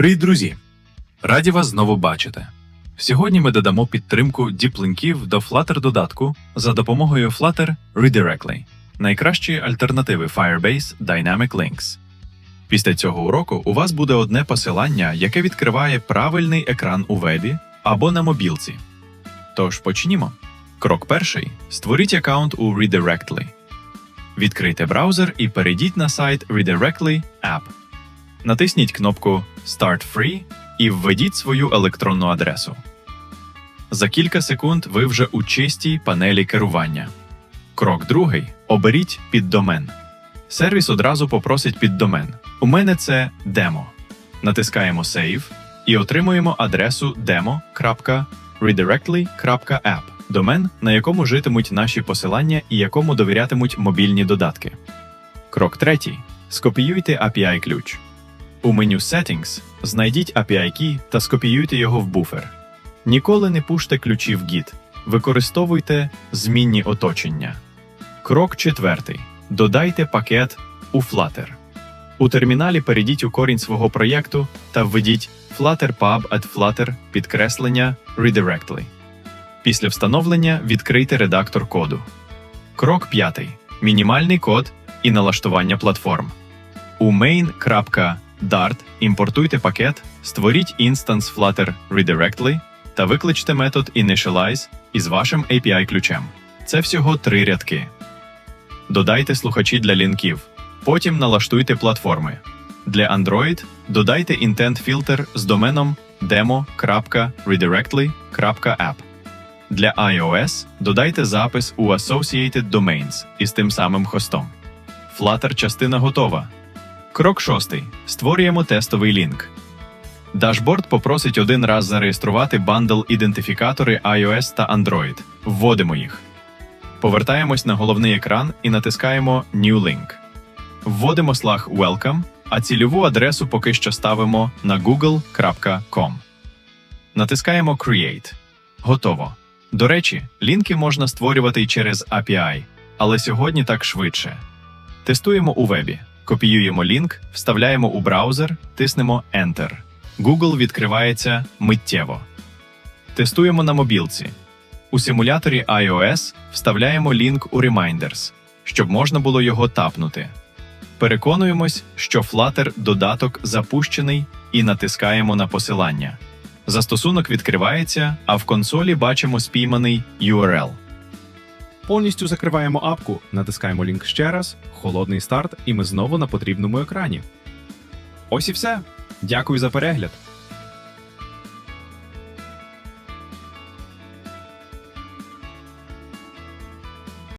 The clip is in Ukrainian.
Привіт, друзі! Раді вас знову бачити. Сьогодні ми додамо підтримку діплинків до Flutter додатку за допомогою Flutter Redirectly, найкращої альтернативи Firebase Dynamic Links. Після цього уроку у вас буде одне посилання, яке відкриває правильний екран у вебі або на мобілці. Тож почнімо. Крок перший: створіть аккаунт у Redirectly. Відкрийте браузер і перейдіть на сайт Redirectly App. Натисніть кнопку Start Free і введіть свою електронну адресу. За кілька секунд ви вже у чистій панелі керування. Крок другий. Оберіть піддомен. Сервіс одразу попросить піддомен. У мене це демо. Натискаємо Save і отримуємо адресу demo.redirectly.app домен, на якому житимуть наші посилання і якому довірятимуть мобільні додатки. Крок третій. Скопіюйте API ключ. У меню Settings знайдіть API key та скопіюйте його в буфер. Ніколи не пуште ключі в Git. Використовуйте змінні оточення. Крок четвертий. Додайте пакет у Flutter. У терміналі перейдіть у корінь свого проєкту та введіть flutterpub at flutter підкреслення redirectly. Після встановлення відкрийте редактор коду. Крок п'ятий. Мінімальний код і налаштування платформ. У main.dart імпортуйте пакет, створіть інстанс Flutter Redirectly та викличте метод Initialize із вашим API ключем. Це всього три рядки. Додайте слухачі для лінків. Потім налаштуйте платформи. Для Android додайте intent filter з доменом demo.redirectly.app. Для iOS додайте запис у Associated Domains із тим самим хостом. Flutter частина готова. Крок шостий. Створюємо тестовий лінк. Дашборд попросить один раз зареєструвати бандл-ідентифікатори iOS та Android. Вводимо їх. Повертаємось на головний екран і натискаємо New Link. Вводимо слаг Welcome, а цільову адресу поки що ставимо на google.com. Натискаємо Create. Готово. До речі, лінки можна створювати й через API, але сьогодні так швидше. Тестуємо у вебі. Копіюємо лінк, вставляємо у браузер, тиснемо Enter. Google відкривається миттєво. Тестуємо на мобілці. У симуляторі iOS вставляємо лінк у Reminders, щоб можна було його тапнути. Переконуємось, що Flutter додаток запущений і натискаємо на посилання. Застосунок відкривається, а в консолі бачимо спійманий URL. Повністю закриваємо апку, натискаємо лінк ще раз, холодний старт, і ми знову на потрібному екрані. Ось і все. Дякую за перегляд.